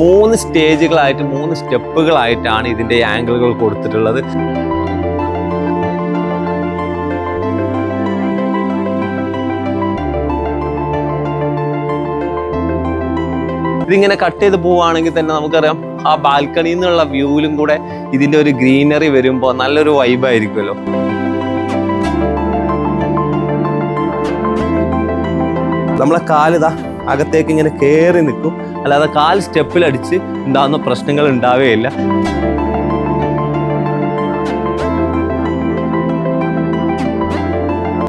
മൂന്ന് സ്റ്റേജുകളായിട്ട് മൂന്ന് സ്റ്റെപ്പുകളായിട്ടാണ് ഇതിന്റെ ആംഗിളുകൾ കൊടുത്തിട്ടുള്ളത്. ഇതിങ്ങനെ കട്ട് ചെയ്ത് പോവുകയാണെങ്കിൽ തന്നെ നമുക്കറിയാം ആ ബാൽക്കണിയിൽ നിന്നുള്ള വ്യൂവിലും കൂടെ ഇതിന്റെ ഒരു ഗ്രീനറി വരുമ്പോൾ നല്ലൊരു വൈബായിരിക്കുമല്ലോ. നമ്മളെ കാലിതാ അകത്തേക്ക് ഇങ്ങനെ കയറി നിൽക്കും. അല്ലാതെ കാൽ സ്റ്റെപ്പിലടിച്ച് ഉണ്ടാകുന്ന പ്രശ്നങ്ങൾ ഉണ്ടാവുകയില്ല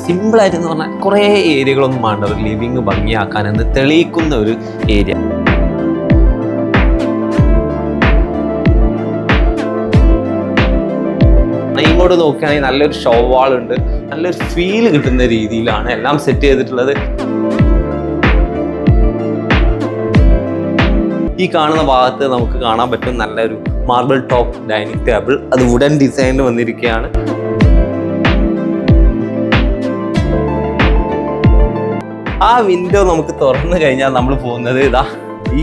സിമ്പിളായിട്ട് എന്ന് പറഞ്ഞാൽ കുറേ ഏരിയകളൊന്നും വേണ്ട ഒരു ലിവിങ് ഭംഗിയാക്കാൻ എന്ന് തെളിയിക്കുന്ന ഒരു ഏരിയ ഇങ്ങോട്ട് നോക്കുകയാണെങ്കിൽ നല്ലൊരു ഷോ വാൾ ഉണ്ട്. നല്ലൊരു ഫീൽ കിട്ടുന്ന രീതിയിലാണ് എല്ലാം സെറ്റ് ചെയ്തിട്ടുള്ളത്. ഈ കാണുന്ന ഭാഗത്ത് നമുക്ക് കാണാൻ പറ്റും നല്ലൊരു മാർബിൾ ടോപ്പ് ഡൈനിങ് ടേബിൾ അത് വുഡൻ ഡിസൈനിൽ വന്നിരിക്കുകയാണ്. ആ വിൻഡോ നമുക്ക് തുറന്നു കഴിഞ്ഞാൽ നമ്മൾ പോകുന്നത് ഇതാ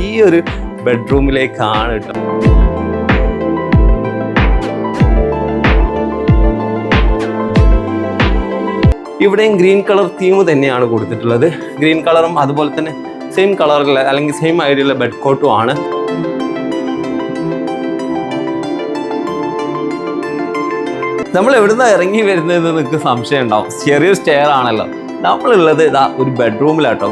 ഈ ഒരു ബെഡ്റൂമിലേക്കാണ് കേട്ടോ. ഇവിടെയും ഗ്രീൻ കളർ തീം തന്നെയാണ് കൊടുത്തിട്ടുള്ളത്. ഗ്രീൻ കളറും അതുപോലെ തന്നെ സെയിം കളറിലെ അല്ലെങ്കിൽ സെയിം ഐഡിയയിലെ ബെഡ് കോട്ടും ആണ്. നമ്മൾ എവിടുന്ന ഇറങ്ങി വരുന്നതെന്ന് നിങ്ങൾക്ക് സംശയം ഉണ്ടാവും ചെറിയൊരു സ്റ്റെയർ ആണല്ലോ. നമ്മളുള്ളത് ഇതാ ഒരു ബെഡ്റൂമിലാട്ടോ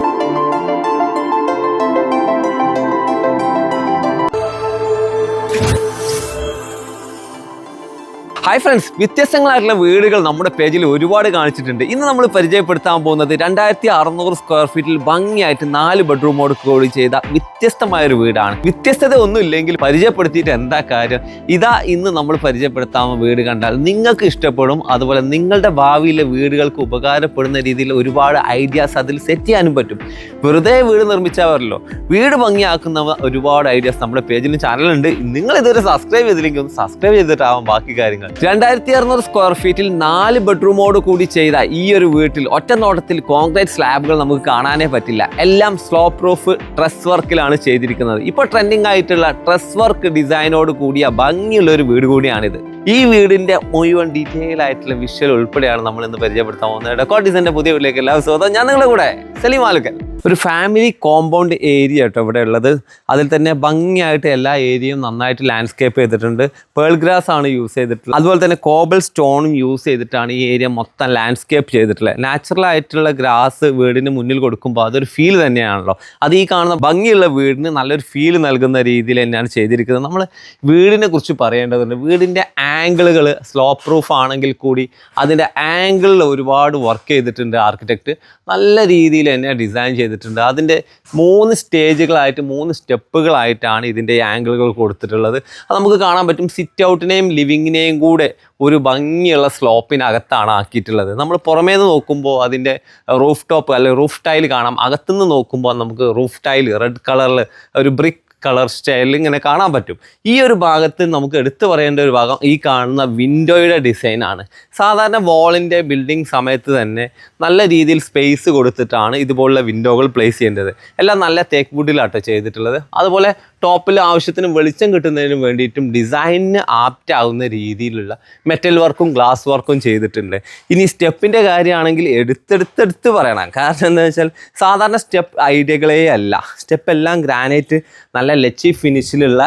ഹായ് ഫ്രണ്ട്സ് വ്യത്യസ്തങ്ങളായിട്ടുള്ള വീടുകൾ നമ്മുടെ പേജിൽ ഒരുപാട് കാണിച്ചിട്ടുണ്ട്. ഇന്ന് നമ്മൾ പരിചയപ്പെടുത്താൻ പോകുന്നത് രണ്ടായിരത്തി അറുന്നൂറ് സ്ക്വയർ ഫീറ്റിൽ ഭംഗിയായിട്ട് നാല് ബെഡ്റൂമോട് കൂടി ചെയ്ത വ്യത്യസ്തമായ ഒരു വീടാണ്. വ്യത്യസ്തത ഒന്നും ഇല്ലെങ്കിൽ പരിചയപ്പെടുത്തിയിട്ട് എന്താ കാര്യം? ഇതാ ഇന്ന് നമ്മൾ പരിചയപ്പെടുത്താൻ വീട് കണ്ടാൽ നിങ്ങൾക്ക് ഇഷ്ടപ്പെടും. അതുപോലെ നിങ്ങളുടെ ഭാവിയിലെ വീടുകൾക്ക് ഉപകാരപ്പെടുന്ന രീതിയിൽ ഒരുപാട് ഐഡിയാസ് അതിൽ സെറ്റ് ചെയ്യാനും പറ്റും. വെറുതെ വീട് നിർമ്മിച്ചവരല്ലോ. വീട് ഭംഗിയാക്കുന്ന ഒരുപാട് ഐഡിയാസ് നമ്മുടെ പേജിലും ചാനലുണ്ട് നിങ്ങൾ ഇതുവരെ സബ്സ്ക്രൈബ് ചെയ്തില്ലെങ്കിൽ ഒന്ന് സബ്സ്ക്രൈബ് ചെയ്തിട്ടാവാം ബാക്കി കാര്യങ്ങൾ. രണ്ടായിരത്തി അറുന്നൂറ് സ്ക്വയർ ഫീറ്റിൽ നാല് ബെഡ്റൂമോട് കൂടി ചെയ്ത ഈ ഒരു വീട്ടിൽ ഒറ്റ നോട്ടത്തിൽ കോൺക്രീറ്റ് സ്ലാബുകൾ നമുക്ക് കാണാനേ പറ്റില്ല. എല്ലാം സ്ലോ പ്രൂഫ് ട്രസ് വർക്കിലാണ് ചെയ്തിരിക്കുന്നത്. ഇപ്പോൾ ട്രെൻഡിങ് ആയിട്ടുള്ള ട്രസ് വർക്ക് ഡിസൈനോട് കൂടിയ ഭംഗിയുള്ള ഒരു വീട് കൂടിയാണിത്. ഈ വീടിന്റെ മുഴുവൻ ഡീറ്റെയിൽ ആയിട്ടുള്ള വിഷ്വൽ ഉൾപ്പെടെയാണ് നമ്മൾ ഇന്ന് പരിചയപ്പെടുത്താൻ പോകുന്നത്. ഡെക്കോർ ഡിസൈന്റെ പുതിയ വീട്ടിലേക്ക് എല്ലാവരും സ്വാഗതം. ഞാൻ നിങ്ങളുടെ കൂടെ സലീം ആലുക്കൽ ഒരു ഫാമിലി കോമ്പൗണ്ട് ഏരിയ കേട്ടോ ഇവിടെ ഉള്ളത്. അതിൽ തന്നെ ഭംഗിയായിട്ട് എല്ലാ ഏരിയയും നന്നായിട്ട് ലാൻഡ്സ്കേപ്പ് ചെയ്തിട്ടുണ്ട്. പേൾ ഗ്രാസ് ആണ് യൂസ് ചെയ്തിട്ടുള്ളത്. അതുപോലെ തന്നെ കോബൽ സ്റ്റോണും യൂസ് ചെയ്തിട്ടാണ് ഈ ഏരിയ മൊത്തം ലാൻഡ്സ്കേപ്പ് ചെയ്തിട്ടുള്ളത്. നാച്ചുറൽ ആയിട്ടുള്ള ഗ്രാസ് വീടിന് മുന്നിൽ കൊടുക്കുമ്പോൾ അതൊരു ഫീൽ തന്നെയാണല്ലോ. അത് ഈ കാണുന്ന ഭംഗിയുള്ള വീടിന് നല്ലൊരു ഫീൽ നൽകുന്ന രീതിയിൽ തന്നെയാണ് ചെയ്തിരിക്കുന്നത്. നമ്മൾ വീടിനെ കുറിച്ച് പറയേണ്ടതുണ്ട്. വീടിന്റെ ആംഗിളുകൾ സ്ലോ പ്രൂഫ് ആണെങ്കിൽ കൂടി അതിന്റെ ആംഗിളിൽ ഒരുപാട് വർക്ക് ചെയ്തിട്ടുണ്ട് ആർക്കിടെക്റ്റ് നല്ല രീതിയിൽ തന്നെ ഡിസൈൻ ചെയ്തിട്ടുണ്ട്. അതിന്റെ മൂന്ന് സ്റ്റേജുകളായിട്ട് മൂന്ന് സ്റ്റെപ്പുകളായിട്ടാണ് ഇതിന്റെ ആംഗിളുകൾ കൊടുത്തിട്ടുള്ളത്. അത് നമുക്ക് കാണാൻ പറ്റും സിറ്റ് ഔട്ടിനെയും ലിവിങ്ങിനെയും കൂടെ ഒരു ഭംഗിയുള്ള സ്ലോപ്പിനകത്താണ് ആക്കിയിട്ടുള്ളത്. നമ്മൾ പുറമേ നിന്ന് നോക്കുമ്പോൾ അതിന്റെ റൂഫ് ടോപ്പ് അല്ലെങ്കിൽ റൂഫ് ടൈൽ കാണാം. അകത്തുനിന്ന് നോക്കുമ്പോൾ നമുക്ക് റൂഫ് ടൈൽ റെഡ് കളറിൽ ഒരു ബ്രിക്ക് കളർ സ്റ്റൈലിൽ ഇങ്ങനെ കാണാൻ പറ്റും. ഈ ഒരു ഭാഗത്ത് നമുക്ക് എടുത്തു പറയേണ്ട ഒരു ഭാഗം ഈ കാണുന്ന വിൻഡോയുടെ ഡിസൈനാണ് സാധാരണ വാളിന്റെ ബിൽഡിംഗ് സമയത്ത് തന്നെ നല്ല രീതിയിൽ സ്പേസ് കൊടുത്തിട്ടാണ് ഇതുപോലുള്ള വിൻഡോകൾ പ്ലേസ് ചെയ്യേണ്ടത്. എല്ലാം നല്ല തേക്ക് വുഡിലാട്ടോ ചെയ്തിട്ടുള്ളത്. അതുപോലെ ടോപ്പിൽ ആവശ്യത്തിന് വെളിച്ചം കിട്ടുന്നതിനും വേണ്ടിയിട്ടും ഡിസൈനിന് ആപ്റ്റ് ആവുന്ന രീതിയിലുള്ള മെറ്റൽ വർക്കും ഗ്ലാസ് വർക്കും ചെയ്തിട്ടുണ്ട്. ഇനി സ്റ്റെപ്പിന്റെ കാര്യമാണെങ്കിൽ എടുത്തെടുത്തെടുത്ത് പറയണം. കാരണം എന്താ വെച്ചാൽ സാധാരണ സ്റ്റെപ്പ് ഐഡിയകളേ അല്ല. സ്റ്റെപ്പ് എല്ലാം ഗ്രാനൈറ്റ് നല്ല ലച്ചി ഫിനിഷിലുള്ള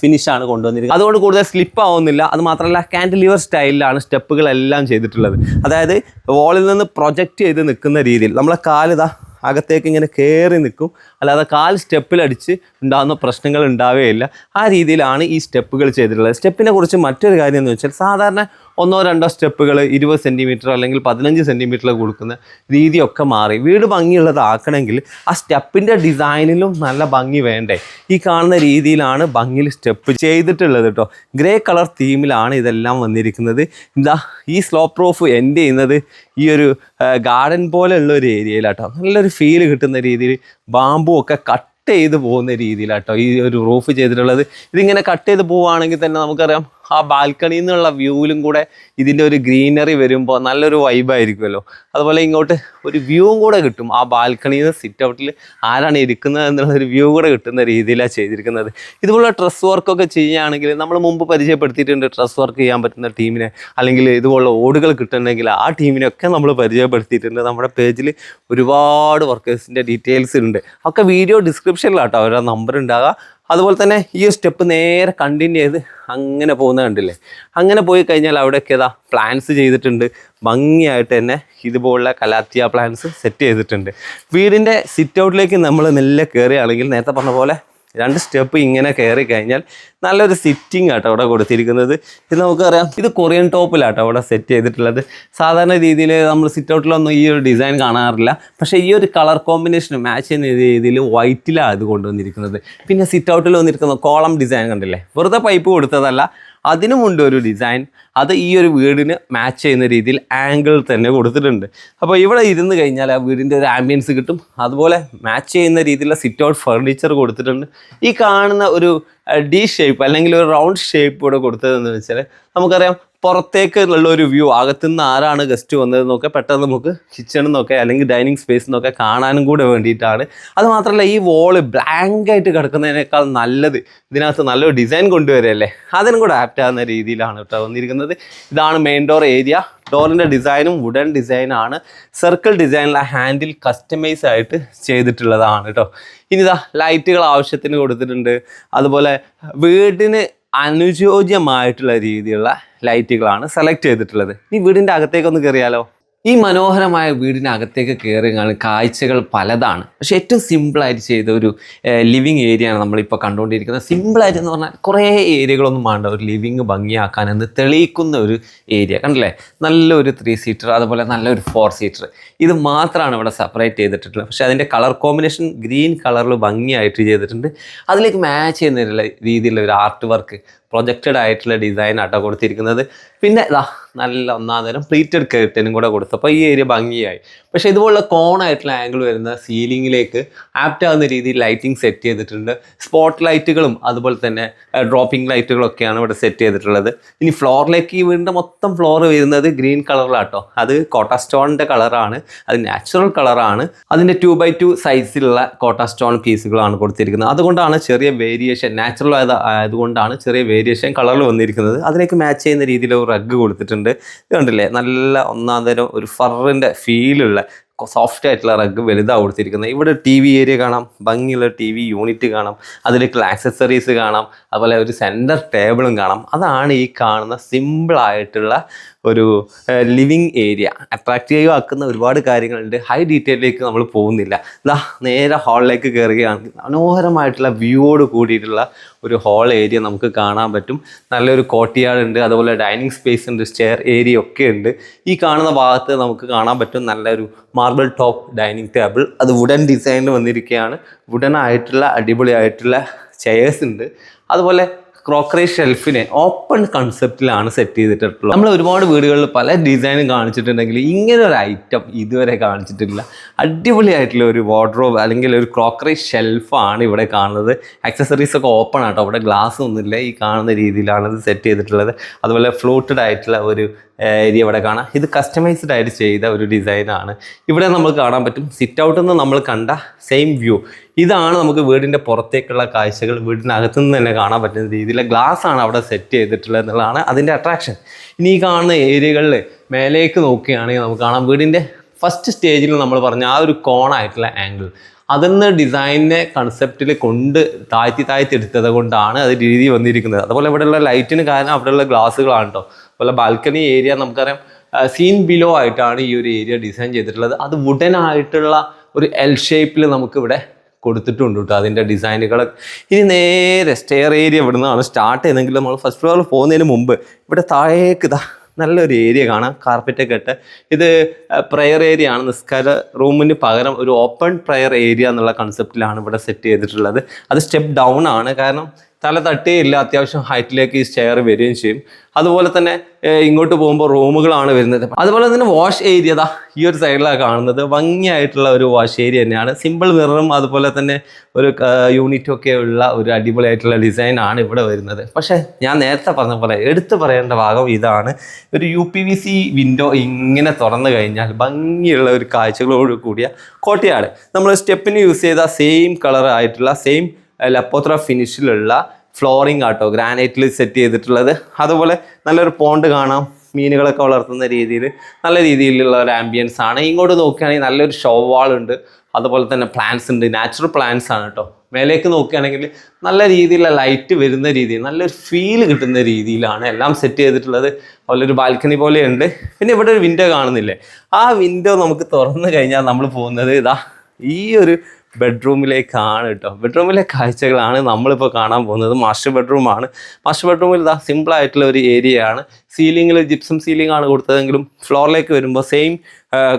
ഫിനിഷാണ് കൊണ്ടുവന്നിരിക്കുന്നത്. അതുകൊണ്ട് കൂടുതൽ സ്ലിപ്പ് ആവുന്നില്ല. അത് മാത്രമല്ല കാൻഡിലിവർ സ്റ്റൈലിലാണ് സ്റ്റെപ്പുകളെല്ലാം ചെയ്തിട്ടുള്ളത്. അതായത് വോളിൽ നിന്ന് പ്രൊജക്റ്റ് ചെയ്ത് നിൽക്കുന്ന രീതിയിൽ. നമ്മളെ കാലിതാ അകത്തേക്ക് ഇങ്ങനെ കയറി നിൽക്കും. അല്ലാതെ കാൽ സ്റ്റെപ്പിലടിച്ച് ഉണ്ടാകുന്ന പ്രശ്നങ്ങൾ ഉണ്ടാവുകയില്ല ആ രീതിയിലാണ് ഈ സ്റ്റെപ്പുകൾ ചെയ്തിട്ടുള്ളത്. സ്റ്റെപ്പിനെ കുറിച്ച് മറ്റൊരു കാര്യം എന്ന് വെച്ചാൽ സാധാരണ ഒന്നോ രണ്ടോ സ്റ്റെപ്പുകൾ ഇരുപത് സെന്റിമീറ്റർ അല്ലെങ്കിൽ പതിനഞ്ച് സെന്റിമീറ്റർ കൊടുക്കുന്ന രീതിയൊക്കെ മാറി. വീട് ഭംഗിയുള്ളതാക്കണമെങ്കിൽ ആ സ്റ്റെപ്പിന്റെ ഡിസൈനിലും നല്ല ഭംഗി വേണ്ടേ? ഈ കാണുന്ന രീതിയിലാണ് ഭംഗിയിൽ സ്റ്റെപ്പ് ചെയ്തിട്ടുള്ളത് കേട്ടോ ഗ്രേ കളർ തീമിലാണ് ഇതെല്ലാം വന്നിരിക്കുന്നത്. എന്താ ഈ സ്ലോപ്പ് പ്രൂഫ് എൻഡ് ചെയ്യുന്നത് ഈ ഒരു ഗാർഡൻ പോലെയുള്ള ഒരു ഏരിയയിലാട്ടോ നല്ലൊരു ഫീൽ കിട്ടുന്ന രീതിയിൽ ബാമ്പു ഒക്കെ കട്ട് ചെയ്ത് പോകുന്ന രീതിയിലാട്ടോ ഈ ഒരു റൂഫ് ചെയ്തിട്ടുള്ളത്. ഇതിങ്ങനെ കട്ട് ചെയ്ത് പോവുകയാണെങ്കിൽ തന്നെ നമുക്കറിയാം ആ ബാൽക്കണിയിൽ നിന്നുള്ള വ്യൂവിലും കൂടെ ഇതിന്റെ ഒരു ഗ്രീനറി വരുമ്പോൾ നല്ലൊരു വൈബായിരിക്കുമല്ലോ അതുപോലെ ഇങ്ങോട്ട് ഒരു വ്യൂവും കൂടെ കിട്ടും. ആ ബാൽക്കണിയിൽ നിന്ന് സിറ്റ് ഔട്ടിൽ ആരാണ് ഇരിക്കുന്നത് എന്നുള്ള ഒരു വ്യൂ കൂടെ കിട്ടുന്ന രീതിയിലാണ് ചെയ്തിരിക്കുന്നത്. ഇതുപോലെ ഡ്രസ് വർക്കൊക്കെ ചെയ്യുകയാണെങ്കിൽ നമ്മൾ മുമ്പ് പരിചയപ്പെടുത്തിയിട്ടുണ്ട് ഡ്രസ് വർക്ക് ചെയ്യാൻ പറ്റുന്ന ടീമിനെ അല്ലെങ്കിൽ ഇതുപോലുള്ള ഓടുകൾ കിട്ടണമെങ്കിൽ ആ ടീമിനൊക്കെ നമ്മൾ പരിചയപ്പെടുത്തിയിട്ടുണ്ട്. നമ്മുടെ പേജിൽ ഒരുപാട് വർക്കേഴ്സിന്റെ ഡീറ്റെയിൽസ് ഉണ്ട് ഒക്കെ വീഡിയോ ഡിസ്ക്രിപ്ഷനിലാട്ടോ അവരുടെ നമ്പർ ഉണ്ടാകുക അതുപോലെ തന്നെ ഈ സ്റ്റെപ്പ് നേരെ കണ്ടിന്യൂ ചെയ്ത് അങ്ങനെ പോകുന്ന കണ്ടില്ലേ? അങ്ങനെ പോയി കഴിഞ്ഞാൽ അവിടെയൊക്കെ ഏതാ പ്ലാൻസ് ചെയ്തിട്ടുണ്ട്. ഭംഗിയായിട്ട് തന്നെ ഇതുപോലുള്ള കലാത്തിയ പ്ലാൻസ് സെറ്റ് ചെയ്തിട്ടുണ്ട്. വീടിന്റെ സിറ്റ് ഔട്ടിലേക്ക് നമ്മൾ നെല്ലെ കയറുകയാണെങ്കിൽ നേരത്തെ പറഞ്ഞ പോലെ രണ്ട് സ്റ്റെപ്പ് ഇങ്ങനെ കയറി കഴിഞ്ഞാൽ നല്ലൊരു സിറ്റിംഗ് ആട്ടോ അവിടെ കൊടുത്തിരിക്കുന്നത്. ഇത് നമുക്കറിയാം ഇത് കൊറിയൻ ടോപ്പിലാട്ടോ അവിടെ സെറ്റ് ചെയ്തിട്ടുള്ളത്. സാധാരണ രീതിയിൽ നമ്മൾ സിറ്റ് ഔട്ടിലൊന്നും ഈ ഒരു ഡിസൈൻ കാണാറില്ല. പക്ഷേ ഈ ഒരു കളർ കോമ്പിനേഷൻ മാച്ച് ചെയ്യുന്ന രീതിയിൽ വൈറ്റിലാണ് ഇത് കൊണ്ടുവന്നിരിക്കുന്നത്. പിന്നെ സിറ്റ് ഔട്ടിൽ വന്നിരിക്കുന്ന കോളം ഡിസൈൻ കണ്ടില്ലേ? വെറുതെ പൈപ്പ് കൊടുത്തതല്ല അതിനുമുണ്ട് ഒരു ഡിസൈൻ അത് ഈ ഒരു വീടിന് മാച്ച് ചെയ്യുന്ന രീതിയിൽ ആംഗിൾ തന്നെ കൊടുത്തിട്ടുണ്ട്. അപ്പോൾ ഇവിടെ ഇരുന്ന് കഴിഞ്ഞാൽ ആ വീടിന്റെ ഒരു ആംബിയൻസ് കിട്ടും. അതുപോലെ മാച്ച് ചെയ്യുന്ന രീതിയിലുള്ള സിറ്റ് ഔട്ട് ഫർണിച്ചർ കൊടുത്തിട്ടുണ്ട്. ഈ കാണുന്ന ഒരു ഡി ഷേപ്പ് അല്ലെങ്കിൽ ഒരു റൗണ്ട് ഷേപ്പ് ഇവിടെ കൊടുത്തതെന്ന് വെച്ചാൽ നമുക്കറിയാം പുറത്തേക്ക് ഉള്ള ഒരു വ്യൂ അകത്തുനിന്ന് ആരാണ് ഗസ്റ്റ് വന്നതെന്നൊക്കെ പെട്ടെന്ന് നമുക്ക് കിച്ചണിൽ നിന്നൊക്കെ അല്ലെങ്കിൽ ഡൈനിങ് സ്പേസിൽ നിന്നൊക്കെ കാണാനും കൂടെ വേണ്ടിയിട്ടാണ്. അത് മാത്രമല്ല ഈ വോൾ ബ്ലാങ്ക് ആയിട്ട് കിടക്കുന്നതിനേക്കാൾ നല്ലത് ഇതിനകത്ത് നല്ലൊരു ഡിസൈൻ കൊണ്ടുവരികയല്ലേ? അതിനും കൂടെ ആപ്റ്റ് ആകുന്ന രീതിയിലാണ് കേട്ടോ വന്നിരിക്കുന്നത്. ഇതാണ് മെയിൻ ഡോർ ഏരിയ ഡോറിന്റെ ഡിസൈനും വുഡൻ ഡിസൈനാണ് സർക്കിൾ ഡിസൈനിലെ ഹാൻഡിൽ കസ്റ്റമൈസ് ആയിട്ട് ചെയ്തിട്ടുള്ളതാണ് കേട്ടോ. ഇനി ഇതാ ലൈറ്റുകൾ ആവശ്യത്തിന് കൊടുത്തിട്ടുണ്ട്. അതുപോലെ വീടിന് അനുയോജ്യമായിട്ടുള്ള രീതിയിലുള്ള ലൈറ്റുകളാണ് സെലക്ട് ചെയ്തിട്ടുള്ളത്. ഈ വീടിന്റെ അകത്തേക്കൊന്ന് കയറിയാലോ? ഈ മനോഹരമായ വീടിനകത്തേക്ക് കയറുകയാണ് കാഴ്ചകൾ പലതാണ്. പക്ഷേ ഏറ്റവും സിമ്പിളായിട്ട് ചെയ്ത ഒരു ലിവിങ് ഏരിയയാണ് നമ്മളിപ്പോൾ കണ്ടുകൊണ്ടിരിക്കുന്നത്. സിമ്പിളായിട്ട് എന്ന് പറഞ്ഞാൽ കുറേ ഏരിയകളൊന്നും വേണ്ട ഒരു ലിവിങ് ഭംഗിയാക്കാൻ എന്ന് തെളിയിക്കുന്ന ഒരു ഏരിയ. കണ്ടില്ലേ? നല്ലൊരു ത്രീ സീറ്റർ അതുപോലെ നല്ലൊരു ഫോർ സീറ്റർ ഇത് മാത്രമാണ് ഇവിടെ സെപ്പറേറ്റ് ചെയ്തിട്ടുള്ളത്. പക്ഷേ അതിന്റെ കളർ കോമ്പിനേഷൻ ഗ്രീൻ കളറിൽ ഭംഗിയായിട്ട് ചെയ്തിട്ടുണ്ട്. അതിലേക്ക് മാച്ച് ചെയ്യുന്ന രീതിയിലുള്ള ഒരു ആർട്ട് വർക്ക് പ്രൊജക്റ്റഡ് ആയിട്ടുള്ള ഡിസൈൻ ആട്ടോ കൊടുത്തിരിക്കുന്നത്. പിന്നെ ഇതാ നല്ല ഒന്നാം തരം പ്ലീറ്റഡ് കേട്ടനും കൂടെ കൊടുത്തപ്പോൾ ഈ ഏരിയ ഭംഗിയായി. പക്ഷെ ഇതുപോലുള്ള കോണായിട്ടുള്ള ആംഗിൾ വരുന്ന സീലിങ്ങിലേക്ക് ആപ്റ്റ് ആവുന്ന രീതിയിൽ ലൈറ്റിംഗ് സെറ്റ് ചെയ്തിട്ടുണ്ട്. സ്പോട്ട് ലൈറ്റുകളും അതുപോലെ തന്നെ ഡ്രോപ്പിംഗ് ലൈറ്റുകളൊക്കെയാണ് ഇവിടെ സെറ്റ് ചെയ്തിട്ടുള്ളത്. ഇനി ഫ്ലോറിലേക്ക് ഈ വീടിന്റെ മൊത്തം ഫ്ലോർ വരുന്നത് ഗ്രീൻ കളറിലാട്ടോ അത് കോട്ട സ്റ്റോണിന്റെ കളറാണ് അത് നാച്ചുറൽ കളറാണ് അതിന്റെ ടു ബൈ ടു സൈസിലുള്ള കോട്ട സ്റ്റോൺ പീസുകളാണ് കൊടുത്തിരിക്കുന്നത്. അതുകൊണ്ടാണ് ചെറിയ വേരിയേഷൻ നാച്ചുറൽ ആയത് ആയതുകൊണ്ടാണ് ചെറിയ വേരിയേഷൻ കളറിൽ വന്നിരിക്കുന്നത്. അതിലേക്ക് മാച്ച് ചെയ്യുന്ന രീതിയിൽ ഒരു റഗ് കൊടുത്തിട്ടുണ്ട്. കണ്ടില്ലേ? നല്ല ഒന്നാം തരം ഒരു ഫറിന്റെ ഫീലുള്ള സോഫ്റ്റ് ആയിട്ടുള്ള റഗ് വലുതാണ് കൊടുത്തിരിക്കുന്നത്. ഇവിടെ ടി വി ഏരിയ കാണാം. ഭംഗിയുള്ള ടി വി യൂണിറ്റ് കാണാം. അതിലേക്കുള്ള ആക്സസറീസ് കാണാം. അതുപോലെ ഒരു സെന്റർ ടേബിളും കാണാം. അതാണ് ഈ കാണുന്ന സിമ്പിളായിട്ടുള്ള ഒരു ലിവിങ് ഏരിയ അട്രാക്റ്റീവ് ആക്കുന്ന ഒരുപാട് കാര്യങ്ങളുണ്ട്. ഹൈ ഡീറ്റെയിലേക്ക് നമ്മൾ പോകുന്നില്ല. ഇതാ നേരെ ഹാളിലേക്ക് കയറുകയാണെങ്കിൽ മനോഹരമായിട്ടുള്ള വ്യൂവോട് കൂടിയിട്ടുള്ള ഒരു ഹാൾ ഏരിയ നമുക്ക് കാണാൻ പറ്റും. നല്ലൊരു കോട്ടിയാട് ഉണ്ട് അതുപോലെ ഡൈനിങ് സ്പേസ് ഉണ്ട് സ്റ്റെയർ ഏരിയ ഒക്കെ ഉണ്ട്. ഈ കാണുന്ന ഭാഗത്ത് നമുക്ക് കാണാൻ പറ്റും നല്ലൊരു മാർബിൾ ടോപ്പ് ഡൈനിങ് ടേബിൾ അത് വുഡൻ ഡിസൈനിൽ വന്നിരിക്കുകയാണ്. വുഡൻ ആയിട്ടുള്ള അടിപൊളിയായിട്ടുള്ള ചെയേഴ്സ് ഉണ്ട് അതുപോലെ ക്രോക്കറി ഷെൽഫിനെ ഓപ്പൺ കൺസെപ്റ്റിലാണ് സെറ്റ് ചെയ്തിട്ടുള്ളത്. നമ്മൾ ഒരുപാട് വീടുകളിൽ പല ഡിസൈനും കാണിച്ചിട്ടുണ്ടെങ്കിൽ ഇങ്ങനെ ഒരു ഐറ്റം ഇതുവരെ കാണിച്ചിട്ടില്ല. അടിപൊളിയായിട്ടുള്ള ഒരു വാർഡ്രോബ് അല്ലെങ്കിൽ ഒരു ക്രോക്കറി ഷെൽഫാണ് ഇവിടെ കാണുന്നത്. ആക്സസറീസ് ഒക്കെ ഓപ്പൺ ആട്ടോ അവിടെ ഗ്ലാസ് ഒന്നുമില്ല. ഈ കാണുന്ന രീതിയിലാണ് ഇത് സെറ്റ് ചെയ്തിട്ടുള്ളത്. അതുപോലെ ഫ്ലൂട്ടഡ് ആയിട്ടുള്ള ഒരു ഏരിയ ഇവിടെ കാണാം? ഇത് കസ്റ്റമൈസ്ഡ് ആയിട്ട് ചെയ്ത ഒരു ഡിസൈനാണ് ഇവിടെ നമ്മൾ കാണാൻ പറ്റും സിറ്റ് ഔട്ടിൽ നിന്ന് നമ്മൾ കണ്ട സെയിം വ്യൂ ഇതാണ് നമുക്ക് വീടിന്റെ പുറത്തേക്കുള്ള കാഴ്ചകൾ. വീടിനകത്തു നിന്ന് തന്നെ കാണാൻ പറ്റുന്ന രീതിയിലെ ഗ്ലാസ് ആണ് അവിടെ സെറ്റ് ചെയ്തിട്ടുള്ളത് എന്നുള്ളതാണ് അതിന്റെ അട്രാക്ഷൻ ഇനി ഈ കാണുന്ന ഏരിയകളിൽ മേലേക്ക് നോക്കുകയാണെങ്കിൽ നമുക്ക് കാണാം വീടിന്റെ ഫസ്റ്റ് സ്റ്റേജിൽ നമ്മൾ പറഞ്ഞ ആ ഒരു കോണായിട്ടുള്ള ആംഗിൾ അതിന്ന് ഡിസൈനിനെ കൺസെപ്റ്റിൽ കൊണ്ട് താഴ്ത്തി താഴ്ത്തി എടുത്തത് കൊണ്ടാണ് അത് രീതി വന്നിരിക്കുന്നത്. അതുപോലെ ഇവിടെയുള്ള ലൈറ്റിന് കാരണം അവിടെയുള്ള ഗ്ലാസ്സുകളാണ് കേട്ടോ അതുപോലെ ബാൽക്കണി ഏരിയ നമുക്കറിയാം സീൻ ബിലോ ആയിട്ടാണ് ഈ ഒരു ഏരിയ ഡിസൈൻ ചെയ്തിട്ടുള്ളത്. അത് വുഡൻ ആയിട്ടുള്ള ഒരു എൽ ഷേപ്പിൽ നമുക്കിവിടെ കൊടുത്തിട്ടുണ്ട് കേട്ടോ അതിന്റെ ഡിസൈനുകൾ ഇനി നേരെ സ്റ്റെയർ ഏരിയ ഇവിടെ നിന്നാണ് സ്റ്റാർട്ട് ചെയ്തെങ്കിൽ നമ്മൾ ഫസ്റ്റ് ഫ്ലോറിൽ പോകുന്നതിന് മുമ്പ് ഇവിടെ താഴേക്ക് ഇതാ നല്ലൊരു ഏരിയ കാണാം കാർപ്പറ്റൊക്കെ ഇട്ട്. ഇത് പ്രയർ ഏരിയ ആണ് നിസ്കാര റൂമിന് പകരം ഒരു ഓപ്പൺ പ്രയർ ഏരിയ എന്നുള്ള കൺസെപ്റ്റിലാണ് ഇവിടെ സെറ്റ് ചെയ്തിട്ടുള്ളത്. അത് സ്റ്റെപ്പ് ഡൗൺ ആണ്. കാരണം തല തട്ടിയില്ല അത്യാവശ്യം ഹൈറ്റിലേക്ക് ഈ സ്റ്റെയർ വരികയും ചെയ്യും. അതുപോലെ തന്നെ ഇങ്ങോട്ട് പോകുമ്പോൾ റൂമുകളാണ് വരുന്നത്. അതുപോലെ തന്നെ വാഷ് ഏരിയ ദാ ഈ ഒരു സൈഡിലാണ് കാണുന്നത്. ഭംഗിയായിട്ടുള്ള ഒരു വാഷ് ഏരിയ തന്നെയാണ്. സിമ്പിൾ മിററും അതുപോലെ തന്നെ ഒരു യൂണിറ്റും ഒക്കെ ഉള്ള ഒരു അടിപൊളിയായിട്ടുള്ള ഡിസൈൻ ആണ് ഇവിടെ വരുന്നത്. പക്ഷേ ഞാൻ നേരത്തെ പറഞ്ഞ പോലെ എടുത്തു പറയേണ്ട ഭാഗം ഇതാണ്. ഒരു U P V C window ഇങ്ങനെ തുറന്നു കഴിഞ്ഞാൽ ഭംഗിയുള്ള ഒരു കാഴ്ചകളോട് കൂടിയ കോട്ടയാണ്. നമ്മൾ സ്റ്റെപ്പിന് യൂസ് ചെയ്ത സെയിം കളർ ആയിട്ടുള്ള സെയിം ലപ്പോത്ര ഫിനിഷിലുള്ള ഫ്ലോറിംഗ് ആട്ടോ ഗ്രാനൈറ്റിൽ സെറ്റ് ചെയ്തിട്ടുള്ളത്. അതുപോലെ നല്ലൊരു പോണ്ട് കാണാം മീനുകളൊക്കെ വളർത്തുന്ന രീതിയിൽ നല്ല രീതിയിലുള്ള ഒരു ആംബിയൻസ് ആണ്. ഇങ്ങോട്ട് നോക്കുകയാണെങ്കിൽ നല്ലൊരു ഷോ വാൾ ഉണ്ട്. അതുപോലെ തന്നെ പ്ലാന്റ്സ് ഉണ്ട്. നാച്ചുറൽ പ്ലാന്റ്സ് ആണ് കേട്ടോ മേലേക്ക് നോക്കുകയാണെങ്കിൽ നല്ല രീതിയിലുള്ള ലൈറ്റ് വരുന്ന രീതിയിൽ നല്ലൊരു ഫീൽ കിട്ടുന്ന രീതിയിലാണ് എല്ലാം സെറ്റ് ചെയ്തിട്ടുള്ളത്. ഒരു ബാൽക്കണി പോലെയുണ്ട്. പിന്നെ ഇവിടെ ഒരു വിൻഡോ കാണുന്നില്ലേ? ആ വിൻഡോ നമുക്ക് തുറന്നു കഴിഞ്ഞാൽ നമ്മൾ പോകുന്നത് ഇതാ ഈ ഒരു ബെഡ്റൂമിലേക്കാണ് കേട്ടോ. ബെഡ്റൂമിലെ കാഴ്ചകളാണ് നമ്മളിപ്പോൾ കാണാൻ പോകുന്നത്. മാസ്റ്റർ ബെഡ്റൂമാണ് മാസ്റ്റർ ബെഡ്റൂമിൽ ഇതാ സിമ്പിൾ ആയിട്ടുള്ള ഒരു ഏരിയയാണ് സീലിങ്ങിൽ ജിപ്സം സീലിംഗ് ആണ് കൊടുത്തതെങ്കിലും ഫ്ലോറിലേക്ക് വരുമ്പോൾ സെയിം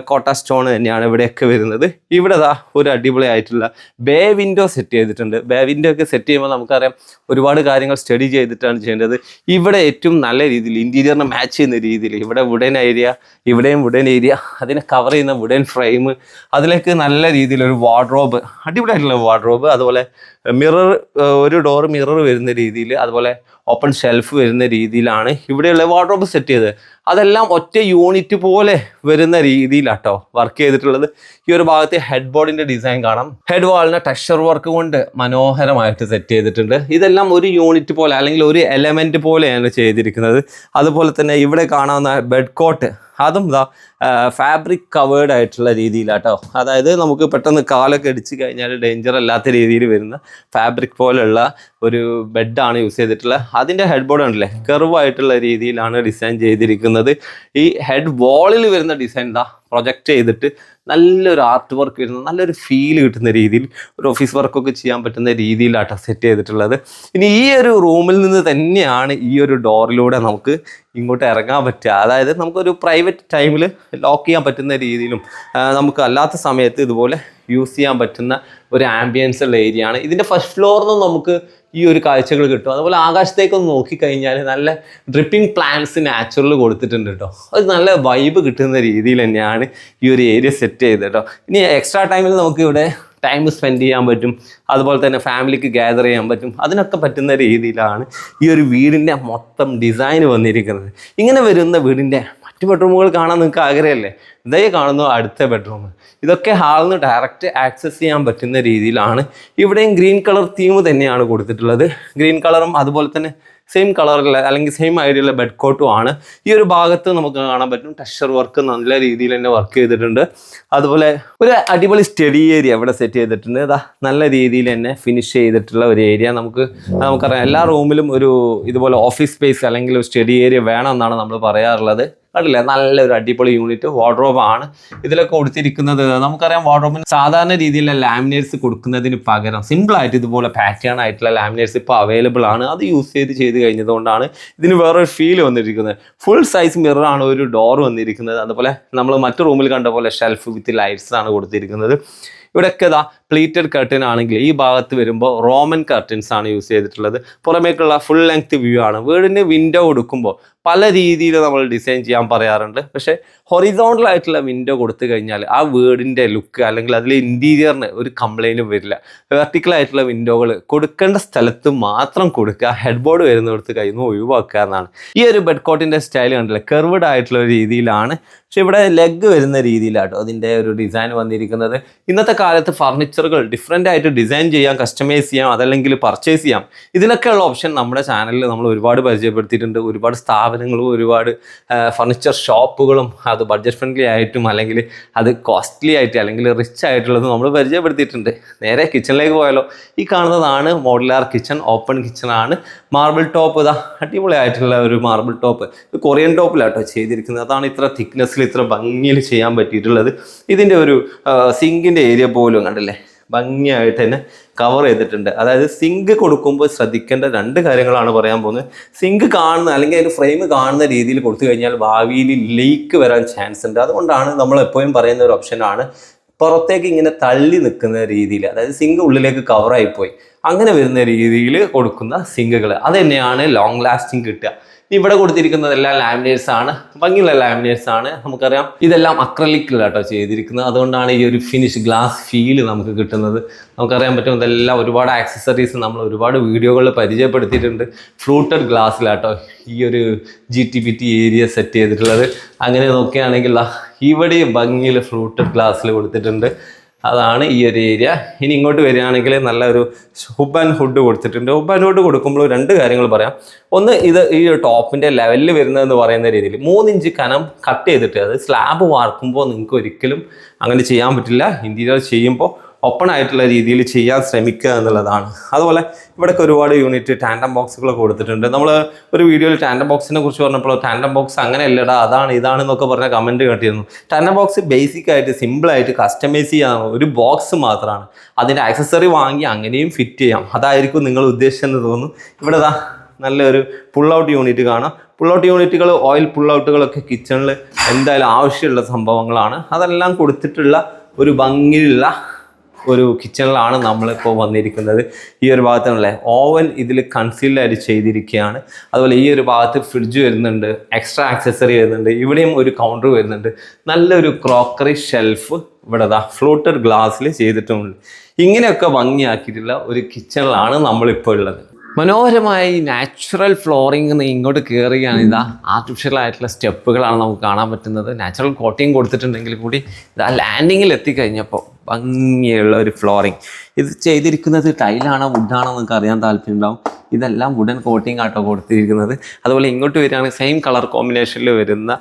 കോട്ട സ്റ്റോൺ തന്നെയാണ് ഇവിടെയൊക്കെ വരുന്നത്. ഇവിടെ ദാ ഒരു അടിപൊളി ആയിട്ടുള്ള ബേ വിൻഡോ സെറ്റ് ചെയ്തിട്ടുണ്ട്. ബേ വിൻഡോ ഒക്കെ സെറ്റ് ചെയ്യുമ്പോൾ നമുക്കറിയാം ഒരുപാട് കാര്യങ്ങൾ സ്റ്റഡി ചെയ്തിട്ടാണ് ചെയ്യേണ്ടത്. ഇവിടെ ഏറ്റവും നല്ല രീതിയിൽ ഇന്റീരിയറിനെ മാച്ച് ചെയ്യുന്ന രീതിയിൽ ഇവിടെ വുഡൻ ഏരിയ ഇവിടെയും വുഡൻ ഏരിയ അതിനെ കവർ ചെയ്യുന്ന വുഡൻ ഫ്രെയിം അതിലേക്ക് നല്ല രീതിയിൽ ഒരു വാർഡ്രോബ് അടിപൊളിയായിട്ടുള്ള വാർഡ്രോബ് അതുപോലെ മിറർ ഒരു ഡോർ മിറർ വരുന്ന രീതിയിൽ അതുപോലെ ഓപ്പൺ ഷെൽഫ് വരുന്ന രീതിയിലാണ് ഇവിടെയുള്ള വാർഡ്രോബ് സെറ്റ് ചെയ്തത്. അതെല്ലാം ഒറ്റ യൂണിറ്റ് പോലെ വരുന്ന രീതിയിലാട്ടോ വർക്ക് ചെയ്തിട്ടുള്ളത്. ഈ ഒരു ഭാഗത്തെ ഹെഡ് ബോർഡിന്റെ ഡിസൈൻ കാണാം. ഹെഡ് വാളിനെ ടെക്സ്ചർ വർക്ക് കൊണ്ട് മനോഹരമായിട്ട് സെറ്റ് ചെയ്തിട്ടുണ്ട്. ഇതെല്ലാം ഒരു യൂണിറ്റ് പോലെ അല്ലെങ്കിൽ ഒരു എലമെന്റ് പോലെയാണ് ചെയ്തിരിക്കുന്നത്. അതുപോലെ തന്നെ ഇവിടെ കാണാവുന്ന ബെഡ് കോട്ട് അതും ഇതാ ഫാബ്രിക് കവേർഡ് ആയിട്ടുള്ള രീതിയിലാട്ടോ. അതായത് നമുക്ക് പെട്ടെന്ന് കാലൊക്കെ അടിച്ച് കഴിഞ്ഞാൽ ഡേഞ്ചർ അല്ലാത്ത രീതിയിൽ വരുന്ന ഫാബ്രിക് പോലുള്ള ഒരു ബെഡാണ് യൂസ് ചെയ്തിട്ടുള്ളത്. അതിന്റെ ഹെഡ് ബോർഡ് ഉണ്ടല്ലേ കർവ് ആയിട്ടുള്ള രീതിയിലാണ് ഡിസൈൻ ചെയ്തിരിക്കുന്നത്. ഈ ഹെഡ് വാളിൽ വരുന്ന ഡിസൈൻ ഇതാ പ്രൊജക്റ്റ് ചെയ്തിട്ട് നല്ലൊരു ആർട്ട് വർക്ക് കിട്ടുന്ന നല്ലൊരു ഫീൽ കിട്ടുന്ന രീതിയിൽ ഒരു ഓഫീസ് വർക്കൊക്കെ ചെയ്യാൻ പറ്റുന്ന രീതിയിലാട്ടോ സെറ്റ് ചെയ്തിട്ടുള്ളത്. ഇനി ഈ ഒരു റൂമിൽ നിന്ന് തന്നെയാണ് ഈ ഒരു ഡോറിലൂടെ നമുക്ക് ഇങ്ങോട്ട് ഇറങ്ങാൻ പറ്റുക. അതായത് നമുക്കൊരു പ്രൈവറ്റ് ടൈമിൽ ലോക്ക് ചെയ്യാൻ പറ്റുന്ന രീതിയിലും നമുക്ക് അല്ലാത്ത സമയത്ത് ഇതുപോലെ യൂസ് ചെയ്യാൻ പറ്റുന്ന ഒരു ആംബിയൻസ് ഉള്ള ഏരിയ ആണ്. ഇതിന്റെ ഫസ്റ്റ് ഫ്ലോറിൽ നിന്ന് നമുക്ക് ഈ ഒരു കാഴ്ചകൾ കിട്ടും. അതുപോലെ ആകാശത്തേക്കൊന്ന് നോക്കിക്കഴിഞ്ഞാൽ നല്ല ഡ്രിപ്പിംഗ് പ്ലാന്റ്സ് നാച്ചുറൽ കൊടുത്തിട്ടുണ്ട് കേട്ടോ അത് നല്ല വൈബ് കിട്ടുന്ന രീതിയിൽ തന്നെയാണ് ഈ ഒരു ഏരിയ സെറ്റ് ചെയ്തത് കേട്ടോ ഇനി എക്സ്ട്രാ ടൈമിൽ നമുക്ക് ഇവിടെ ടൈം സ്പെൻഡ് ചെയ്യാൻ പറ്റും. അതുപോലെ തന്നെ ഫാമിലിക്ക് ഗ്യാദർ ചെയ്യാൻ പറ്റും. അതിനൊക്കെ പറ്റുന്ന രീതിയിലാണ് ഈ ഒരു വീടിന്റെ മൊത്തം ഡിസൈൻ വന്നിരിക്കുന്നത്. ഇങ്ങനെ വരുന്ന വീടിന്റെ മറ്റു ബെഡ്റൂമുകൾ കാണാൻ നിങ്ങൾക്ക് ആഗ്രഹമല്ലേ? ഇതേ കാണുന്നു അടുത്ത ബെഡ്റൂം ഇതൊക്കെ ഹാളിൽ നിന്ന് ഡയറക്റ്റ് ആക്സസ് ചെയ്യാൻ പറ്റുന്ന രീതിയിലാണ്. ഇവിടെയും ഗ്രീൻ കളർ തീം തന്നെയാണ് കൊടുത്തിട്ടുള്ളത്. ഗ്രീൻ കളറും അതുപോലെ തന്നെ സെയിം കളറിലുള്ള അല്ലെങ്കിൽ സെയിം ഐഡിയുള്ള ബെഡ് കോട്ടും ആണ്. ഈ ഒരു ഭാഗത്ത് നമുക്ക് കാണാൻ പറ്റും ടെക്സ്ചർ വർക്ക് നല്ല രീതിയിൽ തന്നെ വർക്ക് ചെയ്തിട്ടുണ്ട്. അതുപോലെ ഒരു അടിപൊളി സ്റ്റഡി ഏരിയ ഇവിടെ സെറ്റ് ചെയ്തിട്ടുണ്ട്. ഇതാ നല്ല രീതിയിൽ തന്നെ ഫിനിഷ് ചെയ്തിട്ടുള്ള ഒരു ഏരിയ നമുക്ക് നമുക്കറിയാം. എല്ലാ റൂമിലും ഒരു ഇതുപോലെ ഓഫീസ് സ്പേസ് അല്ലെങ്കിൽ ഒരു സ്റ്റഡി ഏരിയ വേണമെന്നാണ് നമ്മൾ പറയാറുള്ളത്. കണ്ടില്ലേ? നല്ലൊരു അടിപൊളി യൂണിറ്റ് വാർഡ്രോബ് ആണ് ഇതിലൊക്കെ കൊടുത്തിരിക്കുന്നത് നമുക്കറിയാം വാർഡ്രോബിന് സാധാരണ രീതിയിലുള്ള ലാമിനേറ്റ്സ് കൊടുക്കുന്നതിന് പകരം സിമ്പിൾ ആയിട്ട് ഇതുപോലെ പാറ്റേൺ ആയിട്ടുള്ള ലാമിനേറ്റ്സ് ഇപ്പോൾ അവൈലബിൾ ആണ്. അത് യൂസ് ചെയ്ത് ചെയ്ത് കഴിഞ്ഞതുകൊണ്ടാണ് ഇതിന് വേറൊരു ഫീൽ വന്നിരിക്കുന്നത്. ഫുൾ സൈസ് മിററാണ് ഒരു ഡോർ വന്നിരിക്കുന്നത്. അതുപോലെ നമ്മൾ മറ്റു റൂമിൽ കണ്ട പോലെ ഷെൽഫ് വിത്ത് ലൈറ്റ്സ് ആണ് കൊടുത്തിരിക്കുന്നത്. ഇവിടെയൊക്കെ ഇതാ പ്ലീറ്റഡ് കർട്ടൻ ആണെങ്കിൽ ഈ ഭാഗത്ത് വരുമ്പോൾ റോമൻ കർട്ടൻസ് ആണ് യൂസ് ചെയ്തിട്ടുള്ളത്. പുറമേക്കുള്ള ഫുൾ ലെങ്ത് വ്യൂ ആണ്. വീടിന് വിൻഡോ കൊടുക്കുമ്പോൾ പല രീതിയിൽ നമ്മൾ ഡിസൈൻ ചെയ്യാൻ പറയാറുണ്ട്. പക്ഷേ ഹൊറിസോണ്ടൽ ആയിട്ടുള്ള വിൻഡോ കൊടുത്തു കഴിഞ്ഞാൽ ആ വീടിന്റെ ലുക്ക് അല്ലെങ്കിൽ അതിലെ ഇന്റീരിയറിന് ഒരു കംപ്ലൈന്റും വരില്ല. വെർട്ടിക്കൽ ആയിട്ടുള്ള വിൻഡോകൾ കൊടുക്കേണ്ട സ്ഥലത്ത് മാത്രം കൊടുക്കുക. ഹെഡ് ബോർഡ് വരുന്നിടത്ത് കയ്യിൽ നിന്ന് ഒഴിവാക്കുക എന്നാണ്. ഈ ഒരു ബെഡ് കോട്ടിന്റെ സ്റ്റൈൽ കണ്ടില്ല? കെർവഡ് ആയിട്ടുള്ള രീതിയിലാണ്. പക്ഷെ ഇവിടെ ലെഗ് വരുന്ന രീതിയിലാട്ടോ അതിന്റെ ഒരു ഡിസൈൻ വന്നിരിക്കുന്നത്. ഇന്നത്തെ കാലത്ത് ഫർണിച്ചറുകൾ ഡിഫറെന്റ് ആയിട്ട് ഡിസൈൻ ചെയ്യാം കസ്റ്റമൈസ് ചെയ്യാം അതല്ലെങ്കിൽ പർച്ചേസ് ചെയ്യാം. ഇതിനൊക്കെയുള്ള ഓപ്ഷൻ നമ്മുടെ ചാനലിൽ നമ്മൾ ഒരുപാട് പരിചയപ്പെടുത്തിയിട്ടുണ്ട്. ഒരുപാട് സ്ഥാപനങ്ങളും ഒരുപാട് ഫർണിച്ചർ ഷോപ്പുകളും അത് ബഡ്ജറ്റ് ഫ്രണ്ട്ലി ആയിട്ടും അല്ലെങ്കിൽ അത് കോസ്റ്റ്ലി ആയിട്ട് അല്ലെങ്കിൽ റിച്ച് ആയിട്ടുള്ളത് നമ്മൾ പരിചയപ്പെടുത്തിയിട്ടുണ്ട്. നേരെ കിച്ചണിലേക്ക് പോയാലോ. ഈ കാണുന്നതാണ് മോഡുലാർ കിച്ചൺ ഓപ്പൺ കിച്ചൺ ആണ്. മാർബിൾ ടോപ്പ് ഇതാ അടിപൊളിയായിട്ടുള്ള ഒരു മാർബിൾ ടോപ്പ് ഇത് കൊറിയൻ ടോപ്പിലാട്ടോ ചെയ്തിരിക്കുന്നത്. അതാണ് ഇത്ര തിക്നെസ്സിൽ ഇത്ര ഭംഗിയിൽ ചെയ്യാൻ പറ്റിയിട്ടുള്ളത്. ഇതിന്റെ ഒരു സിങ്കിന്റെ ഏരിയ പോലും കണ്ടില്ലേ? ഭംഗിയായിട്ട് തന്നെ കവർ ചെയ്തിട്ടുണ്ട്. അതായത് സിങ്ക് കൊടുക്കുമ്പോൾ ശ്രദ്ധിക്കേണ്ട രണ്ട് കാര്യങ്ങളാണ് പറയാൻ പോകുന്നത്. സിങ്ക് കാണുന്ന അല്ലെങ്കിൽ അതിന്റെ ഫ്രെയിം കാണുന്ന രീതിയിൽ കൊടുത്തു കഴിഞ്ഞാൽ ഭാവിയിൽ ലീക്ക് വരാൻ ചാൻസ് ഉണ്ട്. അതുകൊണ്ടാണ് നമ്മൾ എപ്പോഴും പറയുന്ന ഒരു ഓപ്ഷനാണ് പുറത്തേക്ക് ഇങ്ങനെ തള്ളി നിൽക്കുന്ന രീതിയിൽ അതായത് സിങ്ക് ഉള്ളിലേക്ക് കവറായി പോയി അങ്ങനെ വരുന്ന രീതിയിൽ കൊടുക്കുന്ന സിങ്കുകൾ അത് തന്നെയാണ് ലോങ് ലാസ്റ്റിംഗ് കിട്ടുക. ഇവിടെ കൊടുത്തിരിക്കുന്നതെല്ലാം ലാമിനേഴ്സ് ആണ്. ഭംഗിയുള്ള ലാമിനേഴ്സ് ആണ്. നമുക്കറിയാം ഇതെല്ലാം അക്രലിക്കിൽ കേട്ടോ ചെയ്തിരിക്കുന്നത്. അതുകൊണ്ടാണ് ഈ ഒരു ഫിനിഷ് ഗ്ലാസ് ഫീൽ നമുക്ക് കിട്ടുന്നത്. നമുക്കറിയാൻ പറ്റും ഇതെല്ലാം ഒരുപാട് ആക്സസറീസ് നമ്മൾ ഒരുപാട് വീഡിയോകളിൽ പരിചയപ്പെടുത്തിയിട്ടുണ്ട്. ഫ്ലൂട്ടഡ് ഗ്ലാസ്സിലാട്ടോ ഈ ഒരു G T P T area set ചെയ്തിട്ടുള്ളത്. അങ്ങനെ നോക്കുകയാണെങ്കിൽ ഇവിടെയും ഇവിടെ ഭംഗിയിൽ ഫ്ലൂട്ടഡ് ഗ്ലാസ്സിൽ കൊടുത്തിട്ടുണ്ട്. അതാണ് ഈ ഒരു ഏരിയ ഇനി ഇങ്ങോട്ട് വരികയാണെങ്കിൽ നല്ലൊരു ഹുബ് ആൻഡ് ഹുഡ് കൊടുത്തിട്ടുണ്ട്. ഹുബ് ആൻഡ് ഹുഡ് കൊടുക്കുമ്പോൾ രണ്ട് കാര്യങ്ങൾ പറയാം. ഒന്ന് ഇത് ഈ ടോപ്പിന്റെ ലെവലിൽ വരുന്നതെന്ന് പറയുന്ന രീതിയിൽ മൂന്നിഞ്ച് കനം കട്ട് ചെയ്തിട്ട് അത് സ്ലാബ് വാർക്കുമ്പോൾ നിങ്ങൾക്ക് ഒരിക്കലും അങ്ങനെ ചെയ്യാൻ പറ്റില്ല. ഇന്റീരിയർ ചെയ്യുമ്പോൾ ഓപ്പൺ ആയിട്ടുള്ള രീതിയിൽ ചെയ്യാൻ ശ്രമിക്കുക എന്നുള്ളതാണ്. അതുപോലെ ഇവിടെയൊക്കെ ഒരുപാട് യൂണിറ്റ് ടാൻഡം ബോക്സുകളൊക്കെ കൊടുത്തിട്ടുണ്ട്. നമ്മൾ ഒരു വീഡിയോയിൽ ടാൻഡം ബോക്സിനെ കുറിച്ച് പറഞ്ഞപ്പോൾ ടാൻഡം ബോക്സ് അങ്ങനെ അല്ലടാ അതാണ് ഇതാണ് എന്നൊക്കെ പറഞ്ഞ കമന്റ് കേട്ടിരുന്നു. ടാൻഡം ബോക്സ് ബേസിക് ആയിട്ട് സിമ്പിളായിട്ട് കസ്റ്റമൈസ് ചെയ്യാൻ ഒരു ബോക്സ് മാത്രമാണ് അതിന്റെ ആക്സസറി വാങ്ങി അങ്ങനെയും ഫിറ്റ് ചെയ്യാം. അതായിരിക്കും നിങ്ങൾ ഉദ്ദേശിച്ചെന്ന് തോന്നുന്നു. ഇവിടെ ദാ നല്ലൊരു പുൾ ഔട്ട് യൂണിറ്റ് കാണാം. പുൾ ഔട്ട് യൂണിറ്റുകൾ ഓയിൽ പുൾ ഔട്ടുകളൊക്കെ കിച്ചണിൽ എന്തായാലും ആവശ്യമുള്ള സംഭവങ്ങളാണ്. അതെല്ലാം കൊടുത്തിട്ടുള്ള ഒരു ഭംഗിയുള്ള ഒരു കിച്ചണിലാണ് നമ്മളിപ്പോൾ വന്നിരിക്കുന്നത്. ഈ ഒരു ഭാഗത്താണല്ലേ? ഓവൻ ഇതിൽ കൺസീൽഡായിട്ട് ചെയ്തിരിക്കുകയാണ്. അതുപോലെ ഈ ഒരു ഭാഗത്ത് ഫ്രിഡ്ജ് വരുന്നുണ്ട് എക്സ്ട്രാ ആക്സസറി വരുന്നുണ്ട് ഇവിടെയും ഒരു കൗണ്ടർ വരുന്നുണ്ട്. നല്ലൊരു ക്രോക്കറി ഷെൽഫ് ഇവിടെ ദാ ഫ്ലോട്ടഡ് ഗ്ലാസ്സിൽ ചെയ്തിട്ടുമുണ്ട് ഇങ്ങനെയൊക്കെ ഭംഗിയാക്കിയിട്ടുള്ള ഒരു കിച്ചണിലാണ് നമ്മളിപ്പോൾ ഉള്ളത്. മനോഹരമായ ഈ നാച്ചുറൽ ഫ്ലോറിംഗ് ഇങ്ങോട്ട് കയറുകയാണ് ഇതാ ആർട്ടിഫിഷ്യൽ ആയിട്ടുള്ള സ്റ്റെപ്പുകളാണ് നമുക്ക് കാണാൻ പറ്റുന്നത്. നാച്ചുറൽ കോട്ടിങ് കൊടുത്തിട്ടുണ്ടെങ്കിൽ കൂടി ഇതാ ലാൻഡിങ്ങിൽ എത്തിക്കഴിഞ്ഞപ്പോൾ ഭംഗിയുള്ള ഒരു ഫ്ലോറിങ് ഇത് ചെയ്തിരിക്കുന്നത് ടൈലാണോ വുഡാണോ നിങ്ങൾക്ക് അറിയാൻ താല്പര്യം ഉണ്ടാവും ഇതെല്ലാം വുഡൻ കോട്ടിംഗ് ആട്ടോ കൊടുത്തിരിക്കുന്നത്. അതുപോലെ ഇങ്ങോട്ട് വരികയാണെങ്കിൽ സെയിം കളർ കോമ്പിനേഷനിൽ വരുന്ന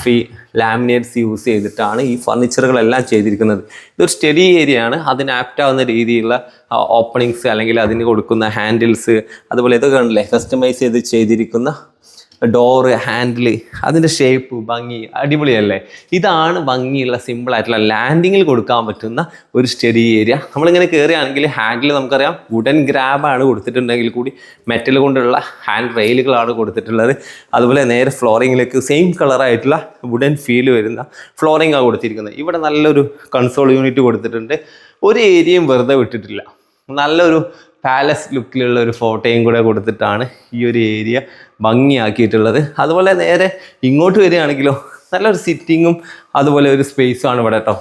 ഫീ ലാമിനേറ്റ്സ് യൂസ് ചെയ്തിട്ടാണ് ഈ ഫർണിച്ചറുകളെല്ലാം ചെയ്തിരിക്കുന്നത്. ഇതൊരു സ്റ്റഡി ഏരിയ ആണ്. അതിന് ആപ്റ്റ് ആവുന്ന രീതിയിലുള്ള ഓപ്പണിങ്സ് അല്ലെങ്കിൽ അതിന് കൊടുക്കുന്ന ഹാൻഡിൽസ് അതുപോലെ ഇതൊക്കെ ഉണ്ടല്ലേ കസ്റ്റമൈസ് ചെയ്ത് ചെയ്തിരിക്കുന്ന ഡോറ് ഹാൻഡിൽ അതിന്റെ ഷേപ്പ് ഭംഗി അടിപൊളിയല്ലേ? ഇതാണ് ഭംഗിയുള്ള സിമ്പിളായിട്ടുള്ള ലാൻഡിങ്ങിൽ കൊടുക്കാൻ പറ്റുന്ന ഒരു സ്റ്റഡി ഏരിയ നമ്മളിങ്ങനെ കയറുകയാണെങ്കിൽ ഹാൻഡിൽ നമുക്കറിയാം. വുഡൻ ഗ്രാബാണ് കൊടുത്തിട്ടുണ്ടെങ്കിൽ കൂടി മെറ്റൽ കൊണ്ടുള്ള ഹാൻഡ് റെയിലുകളാണ് കൊടുത്തിട്ടുള്ളത്. അതുപോലെ നേരെ ഫ്ലോറിങ്ങിലേക്ക് സെയിം കളറായിട്ടുള്ള വുഡൻ ഫീൽ വരുന്ന ഫ്ലോറിങ്ങാണ് കൊടുത്തിരിക്കുന്നത്. ഇവിടെ നല്ലൊരു കൺസോൾ യൂണിറ്റ് കൊടുത്തിട്ടുണ്ട്. ഒരു ഏരിയയും വെറുതെ വിട്ടിട്ടില്ല. നല്ലൊരു പാലസ് ലുക്കിലുള്ള ഒരു ഫോട്ടോയും കൂടെ കൊടുത്തിട്ടാണ് ഈ ഒരു ഏരിയ ഭംഗിയാക്കിയിട്ടുള്ളത്. അതുപോലെ നേരെ ഇങ്ങോട്ട് വരികയാണെങ്കിലോ നല്ലൊരു സിറ്റിങ്ങും അതുപോലെ ഒരു സ്പേസുമാണ് ഇവിടെ കേട്ടോ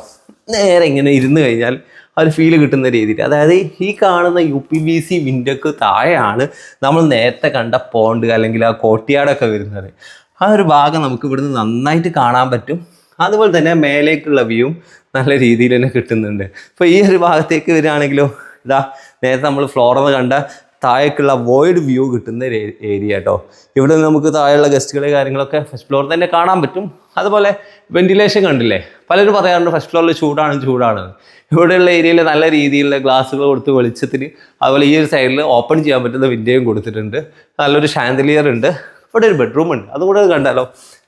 നേരെ ഇങ്ങനെ ഇരുന്ന് കഴിഞ്ഞാൽ ഒരു ഫീൽ കിട്ടുന്ന രീതിയിൽ. അതായത് ഈ കാണുന്ന യു പി ബി സി വിൻഡോക്ക് താഴെയാണ് നമ്മൾ നേരത്തെ കണ്ട പോണ്ട് അല്ലെങ്കിൽ ആ കോട്ടിയാടൊക്കെ വരുന്നത്. ആ ഒരു ഭാഗം നമുക്ക് ഇവിടുന്ന് നന്നായിട്ട് കാണാൻ പറ്റും. അതുപോലെ തന്നെ മേലേക്കുള്ള വ്യൂവും നല്ല രീതിയിൽ തന്നെ കിട്ടുന്നുണ്ട്. അപ്പോൾ ഈ ഒരു ഭാഗത്തേക്ക് വരികയാണെങ്കിലോ ഇതാ നേരത്തെ നമ്മൾ ഫ്ലോറിൽ കണ്ട താഴേക്കുള്ള വോയിഡ് വ്യൂ കിട്ടുന്ന ഒരു ഏരിയ കേട്ടോ ഇവിടെ നമുക്ക് താഴെയുള്ള ഗസ്റ്റുകളെ കാര്യങ്ങളൊക്കെ ഫസ്റ്റ് ഫ്ലോറിൽ തന്നെ കാണാൻ പറ്റും. അതുപോലെ വെന്റിലേഷൻ കണ്ടില്ലേ? പലരും പറയാറുണ്ട് ഫസ്റ്റ് ഫ്ലോറിൽ ചൂടാണ് ചൂടാണ്. ഇവിടെയുള്ള ഏരിയയിൽ നല്ല രീതിയിലുള്ള ഗ്ലാസ്സുകൾ കൊടുത്ത് വെളിച്ചത്തിന് അതുപോലെ ഈ ഒരു സൈഡിൽ ഓപ്പൺ ചെയ്യാൻ പറ്റുന്ന വിൻഡോയും കൊടുത്തിട്ടുണ്ട്. നല്ലൊരു ഷാൻഡലിയർ ഉണ്ട്. ഇവിടെ ഒരു ബെഡ്റൂം ഉണ്ട്. അതും കൂടെ കണ്ടാലോ?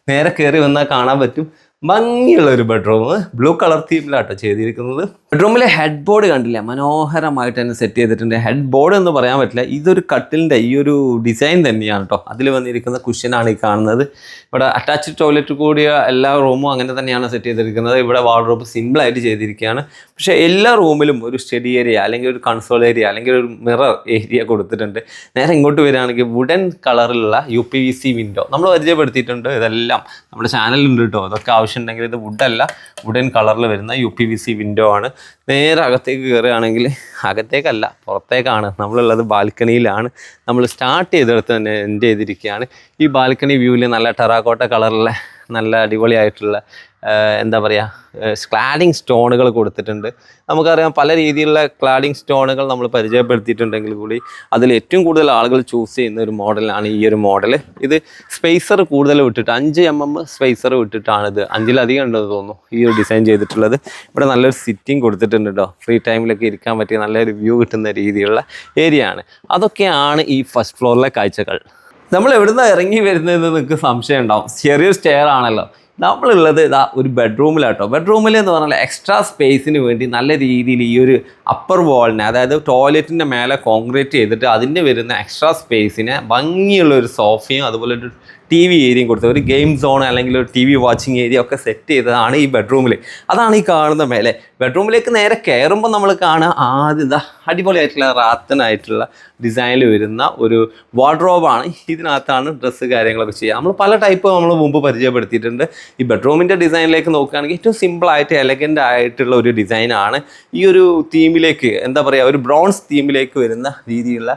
നേരെ കയറി വന്നാൽ കാണാൻ പറ്റും. ഭംഗിയുള്ള ഒരു ബെഡ്റൂം ബ്ലൂ കളർ തീമിലാട്ടോ ചെയ്തിരിക്കുന്നത്. ബെഡ്റൂമിലെ ഹെഡ് ബോർഡ് കണ്ടില്ല? മനോഹരമായിട്ട് തന്നെ സെറ്റ് ചെയ്തിട്ടുണ്ട്. ഹെഡ് ബോർഡ് എന്ന് പറയാൻ പറ്റില്ല. ഇതൊരു കട്ടിലിന്റെ ഈ ഒരു ഡിസൈൻ തന്നെയാണ് കേട്ടോ അതിൽ വന്നിരിക്കുന്ന കുഷ്യനാണ് ഈ കാണുന്നത്. ഇവിടെ അറ്റാച്ച്ഡ് ടോയ്ലറ്റ് കൂടിയ എല്ലാ റൂമും അങ്ങനെ തന്നെയാണ് സെറ്റ് ചെയ്തിരിക്കുന്നത്. ഇവിടെ വാർഡ്രോബ് സിമ്പിളായിട്ട് ചെയ്തിരിക്കുകയാണ്. പക്ഷേ എല്ലാ റൂമിലും ഒരു സ്റ്റഡി ഏരിയ അല്ലെങ്കിൽ ഒരു കൺസോൾ ഏരിയ അല്ലെങ്കിൽ ഒരു മിറർ ഏരിയ കൊടുത്തിട്ടുണ്ട്. നേരെ ഇങ്ങോട്ട് വരികയാണെങ്കിൽ വുഡൻ കളറിലുള്ള U P V C window നമ്മൾ പരിചയപ്പെടുത്തിയിട്ടുണ്ട്. ഇതെല്ലാം നമ്മുടെ ചാനലുണ്ട് കേട്ടോ അതൊക്കെ ആവശ്യമുണ്ടെങ്കിൽ ഇത് വുഡല്ല. വുഡൻ കളറിൽ വരുന്ന U P V C window ആണ്. നേരെ അകത്തേക്ക് കയറുകയാണെങ്കിൽ അകത്തേക്കല്ല പുറത്തേക്കാണ്. നമ്മളുള്ളത് ബാൽക്കണിയിലാണ്. നമ്മൾ സ്റ്റാർട്ട് ചെയ്തെടുത്ത് തന്നെ എൻഡ് ചെയ്തിരിക്കുകയാണ്. ഈ ബാൽക്കണി വ്യൂവിൽ നല്ല ടെറാക്കോട്ട കളറിലെ നല്ല അടിപൊളിയായിട്ടുള്ള എന്താ പറയുക ക്ലാഡിങ് സ്റ്റോണുകൾ കൊടുത്തിട്ടുണ്ട്. നമുക്കറിയാം പല രീതിയിലുള്ള ക്ലാഡിങ് സ്റ്റോണുകൾ നമ്മൾ പരിചയപ്പെടുത്തിയിട്ടുണ്ടെങ്കിൽ കൂടി അതിൽ ഏറ്റവും കൂടുതൽ ആളുകൾ ചൂസ് ചെയ്യുന്ന ഒരു മോഡലാണ് ഈ ഒരു മോഡൽ ഇത് സ്പേസർ കൂടുതൽ വിട്ടിട്ട് അഞ്ച് എം എം സ്പേസർ വിട്ടിട്ടാണിത്. അഞ്ചിലധികം ഉണ്ടെന്ന് തോന്നുന്നു ഈ ഒരു ഡിസൈൻ ചെയ്തിട്ടുള്ളത്. ഇവിടെ നല്ലൊരു സിറ്റിംഗ് കൊടുത്തിട്ടുണ്ട് കേട്ടോ ഫ്രീ ടൈമിലൊക്കെ ഇരിക്കാൻ പറ്റിയ നല്ലൊരു വ്യൂ കിട്ടുന്ന രീതിയിലുള്ള ഏരിയ ആണ്. അതൊക്കെയാണ് ഈ ഫസ്റ്റ് ഫ്ലോറിലെ കാഴ്ചകൾ. നമ്മൾ എവിടുന്ന ഇറങ്ങി വരുന്നതെന്ന് നിങ്ങൾക്ക് സംശയം ഉണ്ടാവും. ചെറിയൊരു സ്റ്റെയർ ആണല്ലോ. നമ്മളുള്ളത് ഇതാ ഒരു ബെഡ്റൂമിലാട്ടോ ബെഡ്റൂമിൽ എന്ന് പറഞ്ഞാൽ എക്സ്ട്രാ സ്പേസിന് വേണ്ടി നല്ല രീതിയിൽ ഈ ഒരു അപ്പർ വാളിനെ അതായത് ടോയ്ലറ്റിന്റെ മേലെ കോൺക്രീറ്റ് ചെയ്തിട്ട് അതിന്റെ വരുന്ന എക്സ്ട്രാ സ്പേസിനെ ഭംഗിയുള്ള ഒരു സോഫയും അതുപോലെ ഒരു ടി വി ഏരിയയും കൊടുത്തത്. ഒരു ഗെയിം സോൺ അല്ലെങ്കിൽ ഒരു ടി വി വാച്ചിങ് ഏരിയ ഒക്കെ സെറ്റ് ചെയ്തതാണ് ഈ ബെഡ്റൂമിൽ അതാണ് ഈ കാണുന്ന മേലെ. ബെഡ്റൂമിലേക്ക് നേരെ കയറുമ്പോൾ നമ്മൾ കാണുക ആദ്യം അടിപൊളിയായിട്ടുള്ള റാത്തനായിട്ടുള്ള ഡിസൈനിൽ വരുന്ന ഒരു വാർഡ്രോബാണ്. ഇതിനകത്താണ് ഡ്രസ്സ് കാര്യങ്ങളൊക്കെ ചെയ്യുക. നമ്മൾ പല ടൈപ്പ് നമ്മൾ മുമ്പ് പരിചയപ്പെടുത്തിയിട്ടുണ്ട്. ഈ ബെഡ്റൂമിന്റെ ഡിസൈനിലേക്ക് നോക്കുകയാണെങ്കിൽ ഏറ്റവും സിമ്പിളായിട്ട് എലഗന്റ് ആയിട്ടുള്ള ഒരു ഡിസൈനാണ് ഈ ഒരു തീമിലേക്ക് എന്താ പറയുക ഒരു ബ്രോൺസ് തീമിലേക്ക് വരുന്ന രീതിയിലുള്ള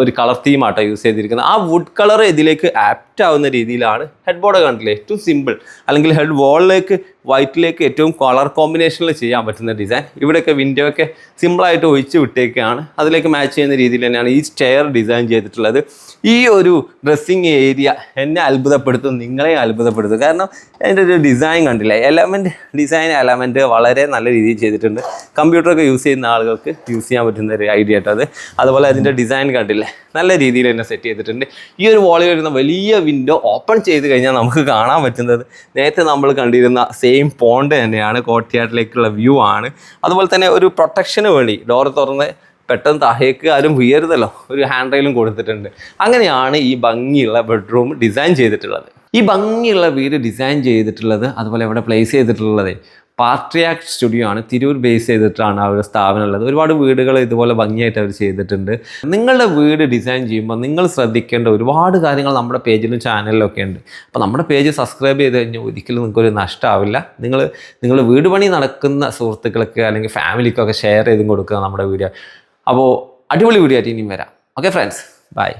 ഒരു കളർ തീമാട്ടോ യൂസ് ചെയ്തിരിക്കുന്നത്. ആ വുഡ് കളർ ഇതിലേക്ക് ആപ്റ്റ് ആവുന്ന രീതിയിലാണ് ഹെഡ് ബോർഡ് കണ്ടില്ലേ ഏറ്റവും സിമ്പിൾ അല്ലെങ്കിൽ ഹെഡ് വോളിലേക്ക് വൈറ്റിലേക്ക് ഏറ്റവും കളർ കോമ്പിനേഷനിൽ ചെയ്യാൻ പറ്റുന്ന ഡിസൈൻ ഇവിടെയൊക്കെ വിൻഡോ ഒക്കെ സിമ്പിളായിട്ട് ഒഴിച്ച് വിട്ടേക്കാണ്. അതിലേക്ക് മാച്ച് ചെയ്യുന്ന രീതിയിൽ തന്നെയാണ് ഈ സ്റ്റെയർ ഡിസൈൻ ചെയ്തിട്ടുള്ളത്. ഈ ഒരു ഡ്രസ്സിങ് ഏരിയ എന്നെ അത്ഭുതപ്പെടുത്തും നിങ്ങളെ അത്ഭുതപ്പെടുത്തും. കാരണം അതിന്റെ ഒരു ഡിസൈൻ കണ്ടില്ല? എലമെന്റ് ഡിസൈൻ എലമെന്റ് വളരെ നല്ല രീതിയിൽ ചെയ്തിട്ടുണ്ട്. കമ്പ്യൂട്ടറൊക്കെ യൂസ് ചെയ്യുന്ന ആളുകൾക്ക് യൂസ് ചെയ്യാൻ പറ്റുന്ന ഒരു ഐഡിയ ആയിട്ടത് അതുപോലെ അതിന്റെ ഡിസൈൻ കണ്ടില്ല? നല്ല രീതിയിൽ തന്നെ സെറ്റ് ചെയ്തിട്ടുണ്ട്. ഈ ഒരു വാളിൽ വരുന്ന വലിയ വിൻഡോ ഓപ്പൺ ചെയ്ത് കഴിഞ്ഞാൽ നമുക്ക് കാണാൻ പറ്റുന്നത്. നേരത്തെ നമ്മൾ കണ്ടിരുന്ന സെയിം പോണ്ട് തന്നെയാണ് കോട്ടയാട്ടിലേക്കുള്ള വ്യൂ ആണ്. അതുപോലെ തന്നെ ഒരു പ്രൊട്ടക്ഷന് വേണ്ടി ഡോർ തുറന്ന് പെട്ടെന്ന് താഴേക്ക് ആരും വീയരുതല്ലോ ഒരു ഹാൻഡ് റെയിലും കൊടുത്തിട്ടുണ്ട്. അങ്ങനെയാണ് ഈ ഭംഗിയുള്ള ബെഡ്റൂം ഡിസൈൻ ചെയ്തിട്ടുള്ളത്. ഈ ഭംഗിയുള്ള വീട് ഡിസൈൻ ചെയ്തിട്ടുള്ളത് അതുപോലെ ഇവിടെ പ്ലേസ് ചെയ്തിട്ടുള്ളത് പാട്രിയാക് സ്റ്റുഡിയോ ആണ് തിരൂർ ബേസ് ചെയ്തിട്ടാണ് അവരുടെ സ്ഥാപനം ഉള്ളത്. ഒരുപാട് വീടുകൾ ഇതുപോലെ ഭംഗിയായിട്ട് അവർ ചെയ്തിട്ടുണ്ട്. നിങ്ങളുടെ വീട് ഡിസൈൻ ചെയ്യുമ്പോൾ നിങ്ങൾ ശ്രദ്ധിക്കേണ്ട ഒരുപാട് കാര്യങ്ങൾ നമ്മുടെ പേജിലും ചാനലിലും ഒക്കെ ഉണ്ട്. അപ്പോൾ നമ്മുടെ പേജ് സബ്സ്ക്രൈബ് ചെയ്ത് കഴിഞ്ഞാൽ ഒരിക്കലും നിങ്ങൾക്കൊരു നഷ്ടമാവില്ല. നിങ്ങൾ നിങ്ങൾ വീട് പണി നടക്കുന്ന സുഹൃത്തുക്കൾക്ക് അല്ലെങ്കിൽ ഫാമിലിക്കൊക്കെ ഷെയർ ചെയ്തും കൊടുക്കുക നമ്മുടെ വീഡിയോ. അപ്പോൾ അടിപൊളി വീഡിയോ ആയിട്ട് ഇനിയും വരാം. Okay friends bye